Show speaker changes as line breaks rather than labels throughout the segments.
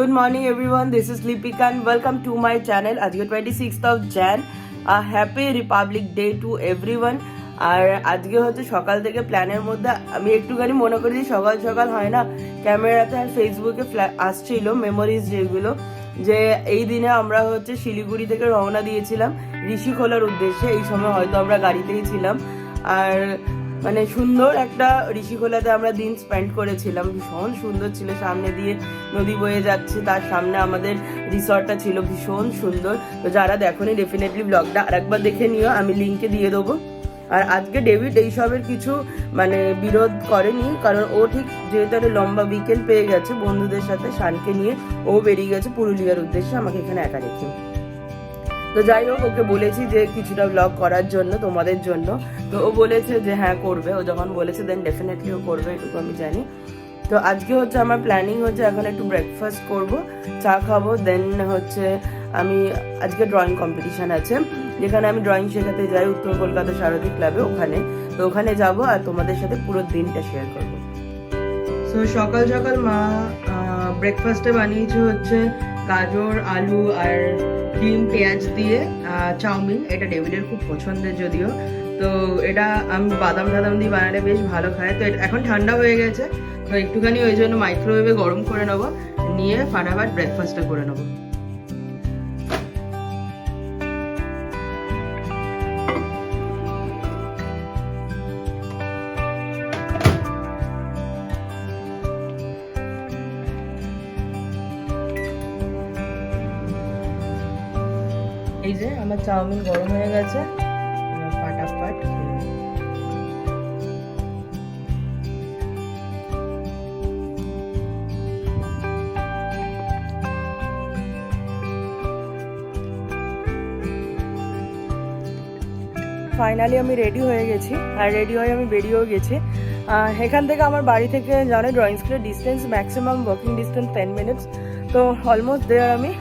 Good morning everyone, this is Lipika and welcome to my channel. আজকে twenty sixth of Jan happy republic day to everyone আর আজকে হচ্ছে সকাল থেকে প্ল্যানের মধ্যে আমি একটুখানি মনে করি যে সকাল সকাল হয় না ক্যামেরাতে আর ফেসবুকে আসছিল মেমোরিজ যেগুলো যে এই দিনে আমরা হচ্ছে শিলিগুড়ি থেকে রওনা দিয়েছিলাম ঋষিখোলার উদ্দেশ্যে। এই সময় হয়তো আমরা গাড়িতেই ছিলাম। আর মানে সুন্দর একটা ঋষিখোলাতে আমরা দিন স্পেন্ড করেছিলাম। ভীষণ সুন্দর ছিল সামনে দিয়ে নদী বয়ে যাচ্ছে, তার সামনে আমাদের রিসর্টটা ছিল। ভীষণ সুন্দর। তো যারা দেখোনি ডেফিনেটলি ব্লগটা আরেকবার দেখে নিও, আমি লিঙ্কে দিয়ে দেবো। আর আজকে ডেভিড এইসবের কিছু মানে বিরোধ করেনি, কারণ ও ঠিক যেহেতু একটা লম্বা বিকেল পেয়ে গেছে বন্ধুদের সাথে, শানকে নিয়ে ও বেরিয়ে গেছে পুরুলিয়ার উদ্দেশ্যে, আমাকে এখানে একা রেখে তো যাই হোক, ওকে বলেছি যে কিছুটা ব্লগ করার জন্য, তোমাদের জন্য। তো ও বলেছে যে হ্যাঁ করবে। ও যখন বলেছে দেন ডেফিনেটলি ও করবে, এটুকু আমি জানি। তো আজকে হচ্ছে আমার প্ল্যানিং হচ্ছে, এখন একটু ব্রেকফাস্ট করব, চা খাব দেন হচ্ছে আমি আজকে ড্রয়িং কম্পিটিশন আছে। যেখানে আমি ড্রয়িং শেখাতে যাই উত্তর কলকাতা সারথী ক্লাবে ওখানে। তো ওখানে যাব আর তোমাদের সাথে পুরো দিনটা শেয়ার করব। সো সকাল সকাল মা ব্রেকফাস্টে বানিয়েছে হচ্ছে গাজর, আলু আর ডিম পেঁয়াজ দিয়ে চাউমিন, এটা ডেভিডের খুব পছন্দের যদিও। তো এটা আমি বাদাম টাদাম দিয়ে বানালে বেশ ভালো খায়। তো এখন ঠান্ডা হয়ে গেছে, তো একটুখানি ওই জন্য মাইক্রোওয়েভে গরম করে নেব, নিয়ে ফাটাফাট ব্রেকফাস্টটা করে নেব। এই যে আমার চাউমিন গরম হয়ে গেছে, এবার ফাইনালি আমি রেডি হয়ে গেছি, আর রেডি হয়ে আমি বেরিয়েও গেছি। এখান থেকে আমার বাড়ি থেকে, জানো ড্রয়িং স্কুলের distance maximum walking distance ten minutes তো অলমোস্ট দেয়ার আমি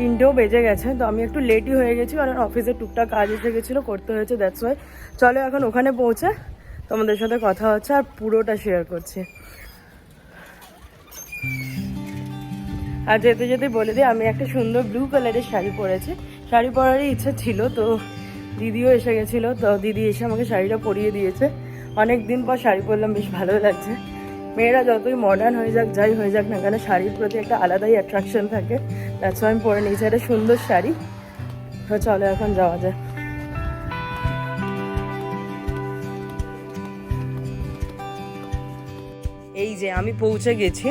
তিনটেও বেজে গেছে, তো আমি একটু লেটই হয়ে গেছি, কারণ অফিসে টুকটাক কাজ এসে গেছিল, করতে হয়েছে দ্যাটস ওয়াই চলো এখন ওখানে পৌঁছে তোমাদের সাথে কথা হচ্ছে আর পুরোটা শেয়ার করছি। আর যেতে যেতে বলে দিই, আমি একটা সুন্দর ব্লু কালারের শাড়ি পরেছি। শাড়ি পরারই ইচ্ছা ছিল, তো দিদিও এসে গেছিল, তো দিদি এসে আমাকে শাড়িটা পরিয়ে দিয়েছে। অনেক দিন পর শাড়ি পরলাম, বেশ ভালো লাগছে। মেয়েরা যতই মডার্ন হয়ে যাক, যাই হয়ে যাক না কেন, শাড়ির প্রতি একটা আলাদাই অ্যাট্রাকশন থাকে। দ্যাটস আমি পরে নিয়েছি একটা সুন্দর শাড়ি। চলো এখন যাওয়া যায় এই যে আমি পৌঁছে গেছি,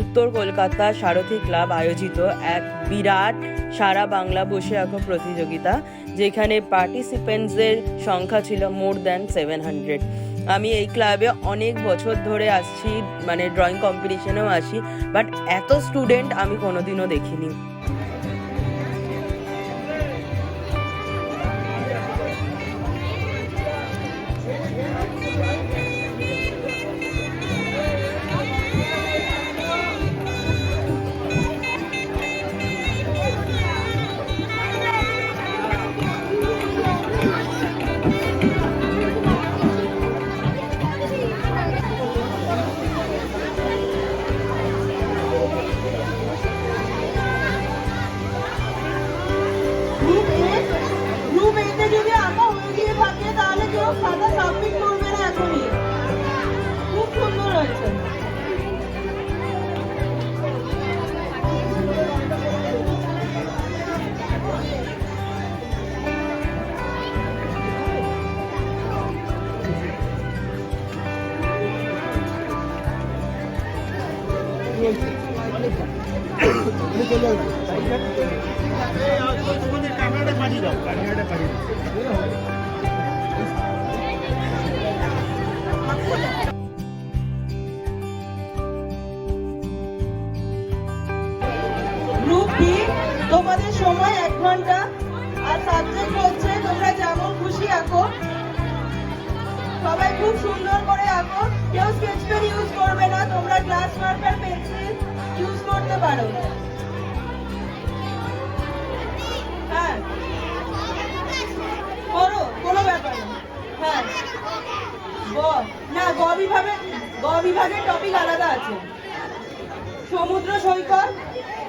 উত্তর কলকাতা সারথী ক্লাব আয়োজিত এক বিরাট সারা বাংলা বসে আঁকো প্রতিযোগিতা, যেখানে পার্টিসিপেন্টসদের সংখ্যা ছিল মোর দ্যান সেভেন হান্ড্রেড আমি এই ক্লাবে অনেক বছর ধরে আসছি মানে ড্রয়িং কম্পিটিশনেও আসি বাট এত স্টুডেন্ট আমি কোনোদিনও দেখিনি।
খাতা সাবমিট করবে না এখনই। খুব সুন্দর হয়েছে। গ্রুপ সময় এক ঘণ্টা। আর সাবজেক্ট হচ্ছে তোমরা যেমন খুশি আঁকো। সবাই খুব সুন্দর করে আঁকো। কেউ স্কেচ না, তোমরা গ্লাস ইউজ করতে পারো। বিভাগে গ বিভাগের টপিক আলাদা আছে। সমুদ্র সৈকত,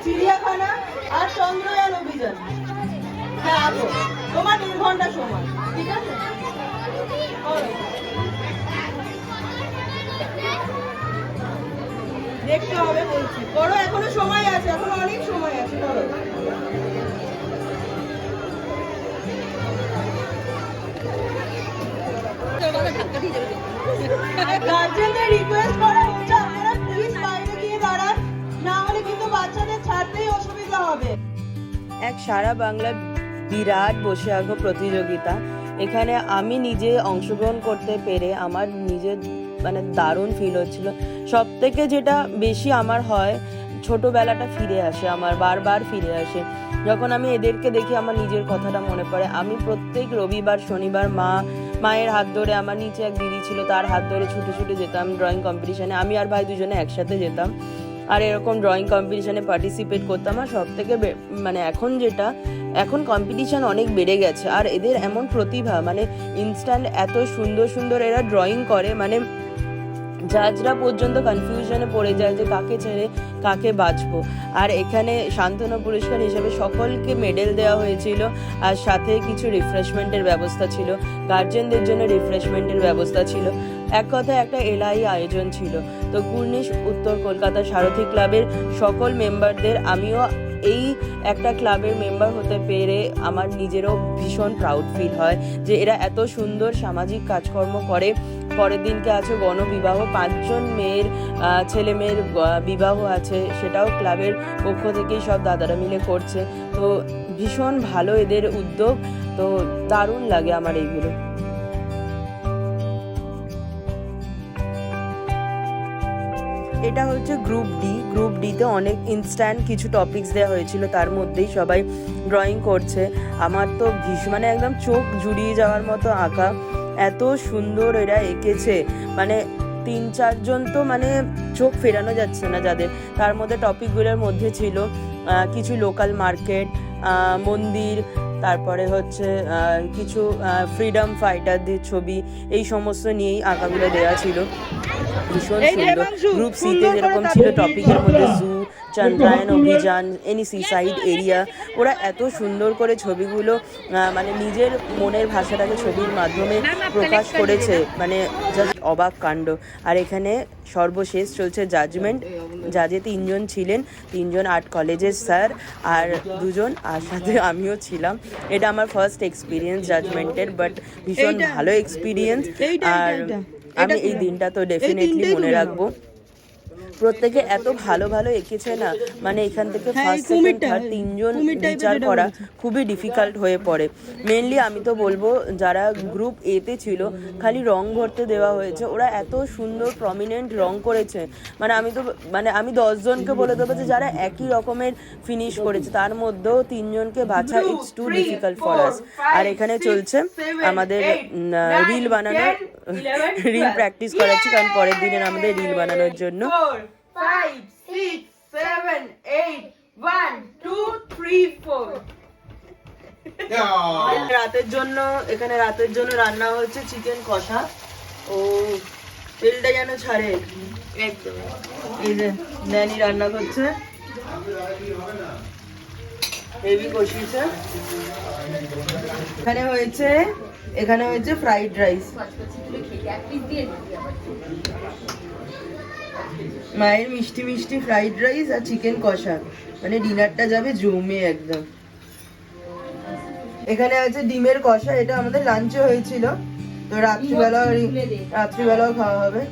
চিড়িয়াখানা আর চন্দ্রয়ান অভিযান। হ্যাঁ আঁকো তোমার দেড় ঘণ্টা সময়, ঠিক আছে? দেখতে হবে, বলছি। করো, এখনও সময় আছে, এখনও অনেক সময় আছে, করো।
এক সারা বাংলার বিরাট বসে আঁকো প্রতিযোগিতা। এখানে আমি নিজে অংশগ্রহণ করতে পেরে আমার নিজের মানে দারুণ ফিল হচ্ছিল। সব থেকে যেটা বেশি আমার হয়, ছোটবেলাটা ফিরে আসে, আমার বারবার ফিরে আসে। যখন আমি এদেরকে দেখি, আমার নিজের কথাটা মনে পড়ে। আমি প্রত্যেক রবিবার, শনিবার মা মায়ের হাত ধরে আমার নিচে এক দিদি ছিল, তার হাত ধরে ছুটে ছুটে যেতাম ড্রয়িং কম্পিটিশানে আমি আর ভাই দুজনে একসাথে যেতাম। আর এরকম ড্রয়িং কম্পিটিশানে পার্টিসিপেট করতাম। আর সব থেকে মানে এখন যেটা, এখন কম্পিটিশান অনেক বেড়ে গেছে। আর এদের এমন প্রতিভা মানে ইনস্ট্যান্ট এত সুন্দর সুন্দর এরা ড্রয়িং করে মানে জাজরা পর্যন্ত কনফিউশনে পড়ে যায় যে কাকে ছেড়ে কাকে বাঁচবো। আর এখানে শান্তনু পুরস্কার হিসেবে সকলকে মেডেল দেওয়া হয়েছিল আর সাথে কিছু রিফ্রেশমেন্টের ব্যবস্থা ছিল। গার্জেনদের জন্য রিফ্রেশমেন্টের ব্যবস্থা ছিল। এক কথায় একটা এলআই আয়োজন ছিল। তো কুর্নিশ উত্তর কলকাতা সারথী ক্লাবের সকল মেম্বারদের আমিও এই একটা ক্লাবের মেম্বার হতে পেরে আমার নিজেরও ভীষণ প্রাউড ফিল হয় যে এরা এত সুন্দর সামাজিক কাজকর্ম করে। পরের দিনকে আছে গণবিবাহ, পাঁচজন মেয়ের ছেলে মেয়ের বিবাহ আছে, সেটাও ক্লাবের পক্ষ থেকেই সব দাদারা মিলে করছে। তো ভীষণ ভালো এদের উদ্যোগ, তো দারুণ লাগে আমার এইগুলো। এটা হচ্ছে গ্রুপ ডি। গ্রুপ ডিতে অনেক ইনস্ট্যান্ট কিছু টপিকস দেওয়া হয়েছিল, তার মধ্যেই সবাই ড্রয়িং করছে। আমার তো ভীষণ মানে একদম চোখ জুড়িয়ে যাওয়ার মতো আঁকা। এত সুন্দর এরা এঁকেছে। মানে তিন চারজন তো মানে চোখ ফেরানো যাচ্ছে না যাদের। তার মধ্যে টপিকগুলোর মধ্যে ছিল কিছু লোকাল মার্কেট মন্দির তারপরে হচ্ছে কিছু ফ্রিডম ফাইটারদের ছবি এই সমস্ত নিয়েই আঁকাগুলো দেওয়া ছিল। ভীষণ সুন্দর। গ্রুপ সিতে যেরকম ছিল টপিকের মধ্যে জু চন্দ্রায়ন অভিযান এনি সিসাইড এরিয়া ওরা এত সুন্দর করে ছবিগুলো মানে নিজের মনের ভাষাটাকে ছবির মাধ্যমে প্রকাশ করেছে মানে জাস্ট অবাক কাণ্ড। আর এখানে সর্বশেষ চলছে জাজমেন্ট জাজে তিনজন ছিলেন তিনজন আর্ট কলেজের স্যার আর দুজন আর সাথে আমিও ছিলাম। এটা আমার ফার্স্ট এক্সপিরিয়েন্স জাজমেন্টের বাট ভীষণ ভালো এক্সপিরিয়েন্স আর আমি এই দিনটা তো ডেফিনেটলি মনে রাখব। প্রত্যেকে এত ভালো ভালো এঁকেছে না মানে এখান থেকে ফার্স্ট সেকেন্ড থার্ড তিনজন বিচার করা খুবই ডিফিকাল্ট হয়ে পড়ে। মেনলি আমি তো বলব যারা গ্রুপ এতে ছিল খালি রং ভরতে দেওয়া হয়েছে ওরা এত সুন্দর প্রমিনেন্ট রং করেছে। মানে আমি তো মানে আমি দশজনকে বলে দেবো যে যারা একই রকমের ফিনিশ করেছে তার মধ্যেও তিনজনকে বাছা it's too difficult for us আর এখানে চলছে আমাদের রিল
eleven,
রিল প্র্যাকটিস করাচ্ছি কারণ পরের দিনের আমাদের রিল বানানোর জন্য।
রাতের জন্য এখানে রাতের জন্য রান্না হচ্ছে চিকেন কষা। ও তেলটা যেন ছাড়ে। একদম। এই যে ন্যানি রান্না করছে। হেভি কষিয়েছে। এখানে হয়েছে এখানে হয়েছে ফ্রাইড রাইস মায়ের মিষ্টি মিষ্টি ফ্রাইড রাইস আর চিকেন কষা। মানে ডিনারটা যাবে জমে একদম। এখানে আছে ডিমের কষা এটা আমাদের লাঞ্চে হয়েছিল। তো রাত্রিবেলা রাত্রিবেলাও খাওয়া হবে।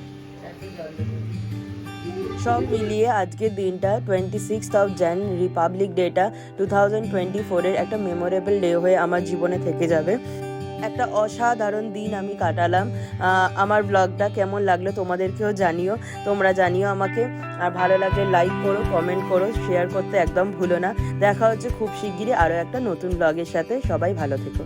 সব মিলিয়ে আজকের দিনটা twenty six of Jan republic data two thousand twenty ফোরের একটা মেমোরেবল ডে হয়ে আমার জীবনে থেকে যাবে। একটা অসাধারণ দিন আমি কাটালাম। আমার ব্লগটা কেমন লাগল তোমাদেরকেও জানিও। তোমরা জানিও আমাকে। আর ভালো লাগলে লাইক করো কমেন্ট করো শেয়ার করতে একদম ভুলো না। দেখা হচ্ছে খুব শিগগিরই আরও একটা নতুন ব্লগের সাথে। সবাই ভালো থেকো।